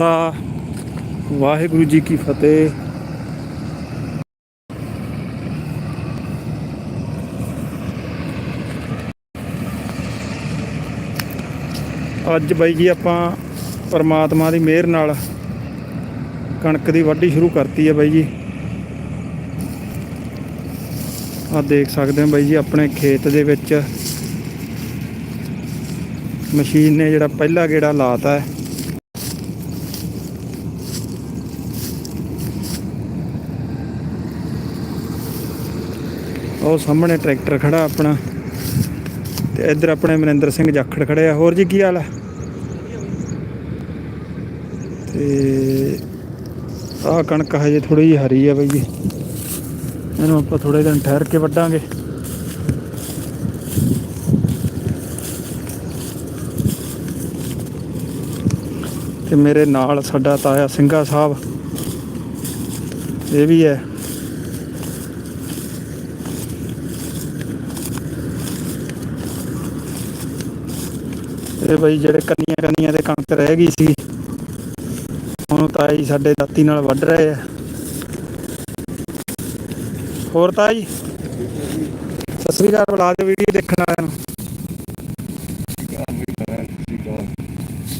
ਖਾਲਸਾ ਵਾਹਿਗੁਰੂ ਜੀ ਕੀ ਫਤਿਹ। ਅੱਜ ਬਾਈ ਜੀ ਆਪਾਂ ਪਰਮਾਤਮਾ ਦੀ ਮਿਹਰ ਨਾਲ ਕਣਕ ਦੀ ਵਾਢੀ ਸ਼ੁਰੂ ਕਰਤੀ ਹੈ ਬਾਈ ਜੀ। ਆ ਦੇਖ ਸਕਦੇ ਹੋ ਬਾਈ ਜੀ, ਆਪਣੇ ਖੇਤ ਦੇ ਵਿੱਚ ਮਸ਼ੀਨ ਨੇ ਜਿਹੜਾ ਪਹਿਲਾ ਗੇੜਾ ਲਾਤਾ ਹੈ। ਉਹ ਸਾਹਮਣੇ ਟਰੈਕਟਰ ਖੜਾ ਆਪਣਾ ਤੇ ਇੱਧਰ ਆਪਣੇ ਮਨਿੰਦਰ ਸਿੰਘ ਜਾਖੜ ਖੜੇ ਆ। ਹੋਰ ਜੀ, ਕੀ ਹਾਲ ਹੈ ਤੇ ਆਹ ਕਣਕ ਹਜੇ ਥੋੜੀ ਜਿਹੀ ਹਰੀ ਆ ਬਈ ਜੀ। ਇਹਨੂੰ ਆਪਾਂ ਥੋੜੇ ਦਿਨ ਠਹਿਰ ਕੇ ਵੱਢਾਂਗੇ। ਤੇ ਮੇਰੇ ਨਾਲ ਸਾਡਾ ਤਾਇਆ ਸਿੰਘਾ ਸਾਹਿਬ, ਇਹ ਵੀ ਹੈ। ਇਹ ਬਈ ਜਿਹੜੇ ਕੰਨੀਆਂ ਕੰਨੀਆਂ ਦੇ ਕਣਕ ਰਹਿ ਗਈ ਸੀ ਹੁਣ ਤਾਇਆ ਸਾਡੇ ਦਾਤੀ ਨਾਲ ਵੱਢ ਰਹੇ ਆ। ਹੋਰ ਤਾਇਆ ਸਤਿ ਸ੍ਰੀ ਅਕਾਲ, ਬੁਲਾ ਦਿਓ ਵੀਡੀਓ ਦੇਖਣ ਵਾਲਿਆਂ ਨੂੰ।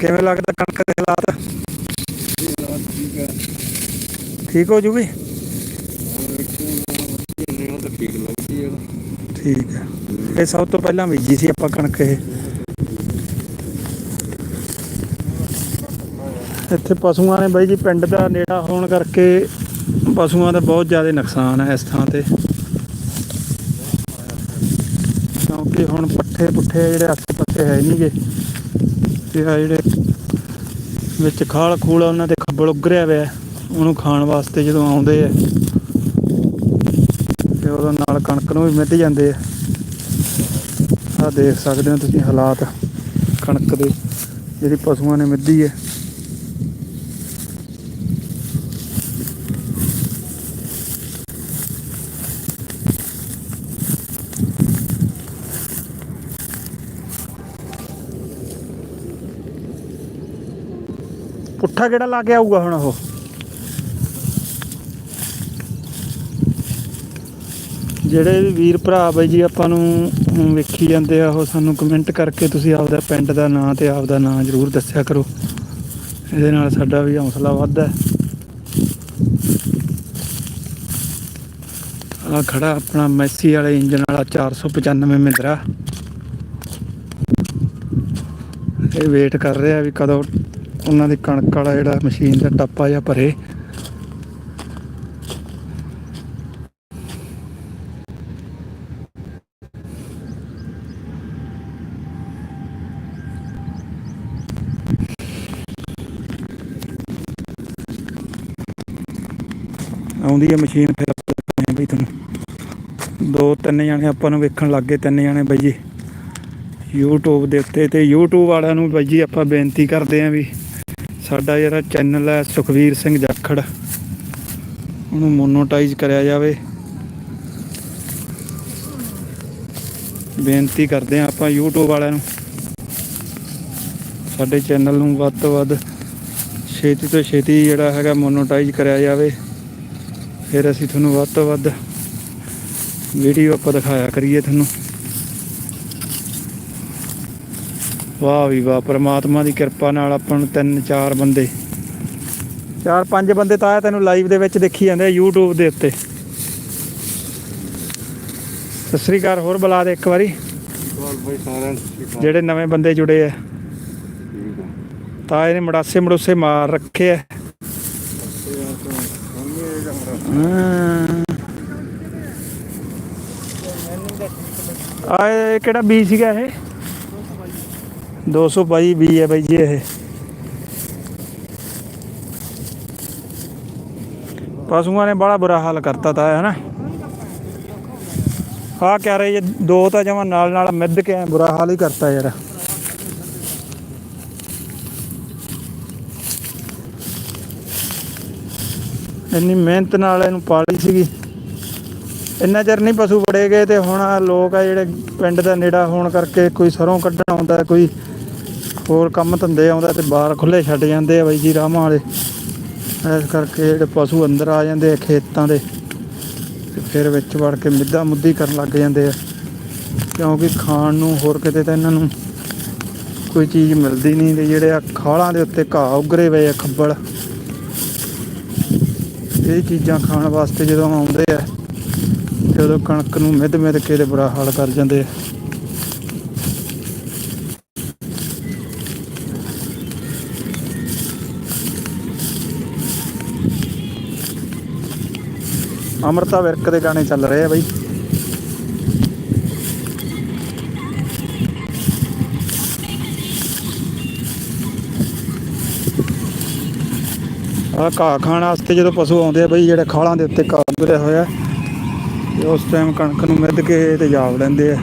ਕਿਵੇਂ ਲੱਗਦਾ ਕਣਕ ਦੇ ਹਾਲਾਤ? ਠੀਕ ਹੋ ਜੂਗੀ? ਠੀਕ ਹੈ। ਇਹ ਸਭ ਤੋਂ ਪਹਿਲਾਂ ਬੀਜੀ ਸੀ ਆਪਾਂ ਕਣਕ ਇਹ। ਇੱਥੇ ਪਸ਼ੂਆਂ ਨੇ ਬਾਈ ਜੀ ਪਿੰਡ ਦਾ ਨੇੜਾ ਹੋਣ ਕਰਕੇ ਪਸ਼ੂਆਂ ਦਾ ਬਹੁਤ ਜ਼ਿਆਦਾ ਨੁਕਸਾਨ ਹੈ ਇਸ ਥਾਂ ਤੇ। ਕਿਉਂਕਿ ਹੁਣ ਪੱਠੇ ਪੁੱਠੇ ਜਿਹੜੇ ਆਸੇ ਪਾਸੇ ਹੈ ਨਹੀਂਗੇ ਤੇ ਆ ਜਿਹੜੇ ਵਿੱਚ ਖਾਲ ਖੂਲ ਉਹਨਾਂ ਦੇ ਖੱਬਲ ਉਗਰਿਆ ਹੋਇਆ। ਉਹਨੂੰ ਖਾਣ ਵਾਸਤੇ ਜਦੋਂ ਆਉਂਦੇ ਆ, ਤੇ ਉਹਦੇ ਨਾਲ ਕਣਕ ਨੂੰ ਵੀ ਮਿੱਧ ਜਾਂਦੇ ਆ। ਆ ਦੇਖ ਸਕਦੇ ਹੋ ਤੁਸੀਂ ਹਾਲਾਤ। ਕਣਕ ਦੇ ਜਿਹੜੀ ਪਸ਼ੂਆਂ ਨੇ ਮਿੱਧੀ ਹੈ ਪੁੱਠਾ ਕਿਹੜਾ ਲਾ ਕੇ ਆਊਗਾ ਹੁਣ ਉਹ? ਜਿਹੜੇ ਵੀ ਵੀਰ ਭਰਾ ਬਾਈ ਜੀ ਆਪਾਂ ਨੂੰ ਵੇਖੀ ਜਾਂਦੇ ਆ, ਉਹ ਸਾਨੂੰ ਕਮੈਂਟ ਕਰਕੇ ਤੁਸੀਂ ਆਪਦਾ ਪਿੰਡ ਦਾ ਨਾਂ ਤੇ ਆਪਦਾ ਨਾਂ ਜ਼ਰੂਰ ਦੱਸਿਆ ਕਰੋ। ਇਹਦੇ ਨਾਲ ਸਾਡਾ ਵੀ ਹੌਸਲਾ ਵੱਧਦਾ ਆ ਖੜਾ ਆਪਣਾ ਮੈਸੀ ਵਾਲੇ ਇੰਜਨ ਵਾਲਾ 495 ਮਹਿੰਦਰਾ ਇਹ ਵੇਟ ਕਰ ਰਿਹਾ ਵੀ ਕਦੋਂ ਉਹਨਾਂ ਦੀ ਕਣਕ ਵਾਲਾ ਜਿਹੜਾ ਮਸ਼ੀਨ ਦਾ ਟੱਪਾ ਜਾਂ ਭਰੇ। ਆਉਂਦੀ ਹੈ ਮਸ਼ੀਨ ਫਿਰ ਆਪਾਂ ਬਈ ਤੁਹਾਨੂੰ। ਦੋ ਤਿੰਨ ਜਣੇ ਆਪਾਂ ਨੂੰ ਵੇਖਣ ਲੱਗ ਗਏ ਤਿੰਨ ਜਣੇ ਬਾਈ ਜੀ। YouTube ਦੇ ਉੱਤੇ ਤੇ YouTube ਵਾਲਿਆਂ ਨੂੰ ਬਾਈ ਜੀ ਆਪਾਂ ਬੇਨਤੀ ਕਰਦੇ ਆਂ ਵੀ ਸਾਡਾ ਜਿਹੜਾ ਚੈਨਲ ਹੈ ਸੁਖਵੀਰ ਸਿੰਘ ਜਾਖੜ। ਉਹਨੂੰ ਮੋਨੋਟਾਈਜ਼ ਕਰਿਆ ਜਾਵੇ। ਬੇਨਤੀ ਕਰਦੇ ਆਂ ਆਪਾਂ YouTube ਵਾਲਿਆਂ ਨੂੰ। ਸਾਡੇ ਚੈਨਲ ਨੂੰ ਵੱਧ ਤੋਂ ਵੱਧ ਛੇਤੀ ਤੋਂ ਛੇਤੀ ਜਿਹੜਾ ਹੈਗਾ ਮੋਨੋਟਾਈਜ਼ ਕਰਿਆ ਜਾਵੇ। ਫਿਰ ਅਸੀਂ ਤੁਹਾਨੂੰ ਵੱਧ ਤੋਂ ਵੱਧ ਵੀਡੀਓ ਆਪਾਂ ਦਿਖਾਇਆ ਕਰੀਏ ਤੁਹਾਨੂੰ। ਵਾਹ ਵੀ ਵਾਹ ਪ੍ਰਮਾਤਮਾ ਦੀ ਕਿਰਪਾ ਨਾਲ ਆਪਾਂ ਨੂੰ ਤਿੰਨ ਚਾਰ ਬੰਦੇ। ਚਾਰ ਪੰਜ ਬੰਦੇ ਤਾਂ ਆਇਆ ਤੈਨੂੰ ਲਾਈਵ ਦੇ ਵਿੱਚ ਦੇਖੀ ਜਾਂਦੇ ਆ YouTube ਦੇ ਉੱਤੇ। ਸਤਿ ਸ੍ਰੀ ਅਕਾਲ ਹੋਰ ਬੁਲਾ ਦੇ ਇੱਕ ਵਾਰੀ। ਜਿਹੜੇ ਨਵੇਂ ਬੰਦੇ ਜੁੜੇ ਆ। ਤਾਂ ਇਹਨੇ ਮੜਾਸੇ ਮੜੋਸੇ ਮਾਰ ਰੱਖੇ ਆ। ਹਾਂ। ਆ ਇਹ ਕਿਹੜਾ ਬੀਜ ਸੀਗਾ ਇਹ? 222 ਬੀ ਹੈ ਬਾਈ ਜੀ ਇਹ। ਪਸ਼ੂਆਂ ਨੇ ਬੜਾ ਬੁਰਾ ਹਾਲ ਕਰਤਾ ਤਾ ਹੈ ਨਾ ਆ ਕਹਿ ਰਹੇ ਜੇ ਦੋ ਤਾਂ ਜਮਾ ਨਾਲ ਨਾਲ ਮਿੱਧ ਕੇ ਬੁਰਾ ਹਾਲ ਹੀ ਕਰਤਾ ਯਾਰ। ਇੰਨੀ ਮਿਹਨਤ ਨਾਲ ਇਹਨੂੰ ਪਾਲੀ ਸੀਗੀ। ਇੰਨਾ ਚਿਰ ਨਹੀਂ ਪਸ਼ੂ ਫੜੇ ਗਏ ਤੇ ਹੁਣ ਲੋਕ ਆ ਜਿਹੜੇ ਪਿੰਡ ਦਾ ਨੇੜਾ ਹੋਣ ਕਰਕੇ ਕੋਈ ਸਰੋਂ ਕੱਢਣ ਆਉਂਦਾ, ਕੋਈ ਹੋਰ ਕੰਮ ਧੰਦੇ ਆਉਂਦਾ ਤੇ ਬਾਹਰ ਖੁੱਲੇ ਛੱਡ ਜਾਂਦੇ ਆ ਬਾਈ ਜੀ ਰਾਮਾਂ ਵਾਲੇ। ਇਸ ਕਰਕੇ ਜਿਹੜੇ ਪਸ਼ੂ ਅੰਦਰ ਆ ਜਾਂਦੇ ਆ ਖੇਤਾਂ ਦੇ, ਤੇ ਫਿਰ ਵਿੱਚ ਵੜ ਕੇ ਮਿੱਧਾ ਮੁੱਧੀ ਕਰਨ ਲੱਗ ਜਾਂਦੇ ਆ। ਕਿਉਂਕਿ ਖਾਣ ਨੂੰ ਹੋਰ ਕਿਤੇ ਤਾਂ ਇਹਨਾਂ ਨੂੰ ਕੋਈ ਚੀਜ਼ ਮਿਲਦੀ ਨਹੀਂ ਤੇ ਜਿਹੜੇ ਆ ਖਾਲਾਂ ਦੇ ਉੱਤੇ ਘਾਹ ਉਗਰੇ ਪਏ ਆ ਖੱਬਲ। ਇਹ ਚੀਜ਼ਾਂ ਖਾਣ ਵਾਸਤੇ ਜਦੋਂ ਆਉਂਦੇ ਆ, ਤੇ ਉਦੋਂ ਕਣਕ ਨੂੰ ਮਿੱਧ ਮਿੱਧ ਕੇ ਤੇ ਬੁਰਾ ਹਾਲ ਕਰ ਜਾਂਦੇ ਆ। ਅਮਰਤਾ ਵਿਰਕ ਦੇ ਗਾਣੇ ਚੱਲ ਰਹੇ ਆ ਬਾਈ। ਆ ਘਾਹ ਖਾਣ ਵਾਸਤੇ ਜਦੋਂ ਪਸ਼ੂ ਆਉਂਦੇ ਆ ਬਈ, ਜਿਹੜੇ ਖਾਲਾਂ ਦੇ ਉੱਤੇ ਘਾਹ ਤੁਰਿਆ ਹੋਇਆ, ਤੇ ਉਸ ਟਾਈਮ ਕਣਕ ਨੂੰ ਮਿੱਧ ਕੇ ਤੇ ਜਾਵ ਲੈਂਦੇ ਆ।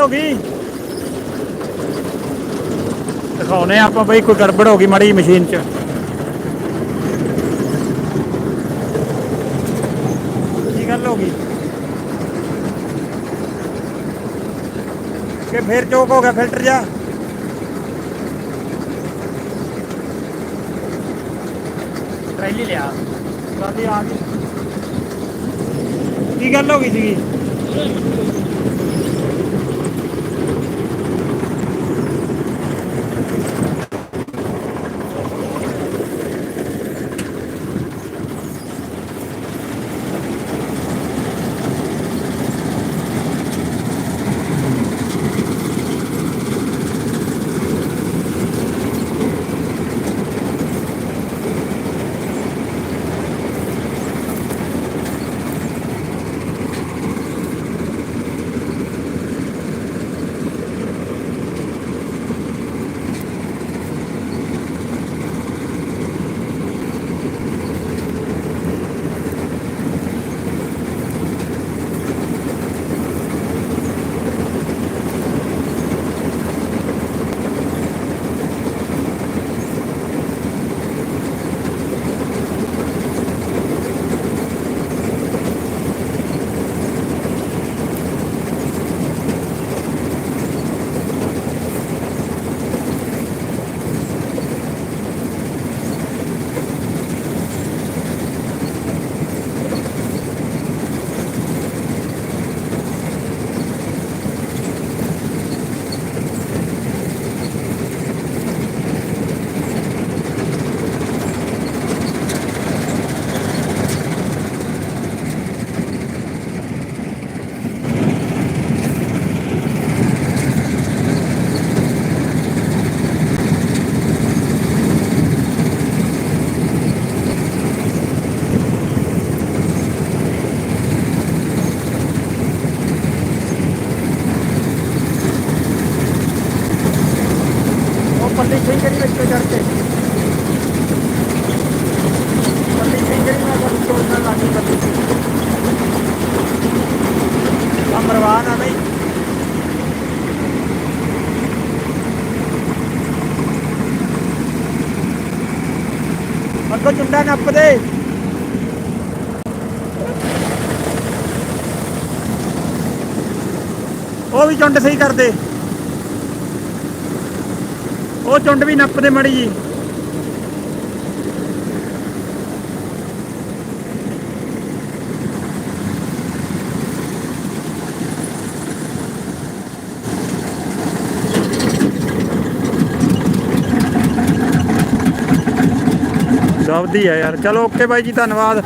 ਕੀ ਗੱਲ ਹੋ ਗਈ ਦਿਖਾਉਨੇ ਆ ਆਪਾਂ ਬਈ, ਕੋਈ ਗੜਬੜ ਹੋ ਗਈ ਮਾੜੀ ਮਸ਼ੀਨ 'ਚ। ਕੀ ਗੱਲ ਹੋ ਗਈ? ਕਿ ਫੇਰ ਚੋਕ ਹੋ ਗਿਆ ਫਿਲਟਰ ਜਾ ਟ੍ਰੈਲੀ ਲਿਆ। ਸਾਡੀ ਆ ਗਈ? ਕੀ ਗੱਲ ਹੋ ਗਈ ਸੀਗੀ? कंडीशन करिए इसको करके कंडीशन करिए मैं सब सोचना लागू कर हम परवाह ना भाई ਅੱਗੋਂ ਚੁੰਡਾ ਨੱਪ ਦੇ ਉਹ ਵੀ ਚੁੰਡ ਸਹੀ ਕਰ ਦੇ ਉਹ ਚੁੰਡ ਵੀ ਨੱਪ ਦੇ ਮੜੀ ਜੀ। ਦੀ ਆ ਯਾਰ। ਚਲੋ ਓਕੇ ਬਾਈ ਜੀ, ਧੰਨਵਾਦ।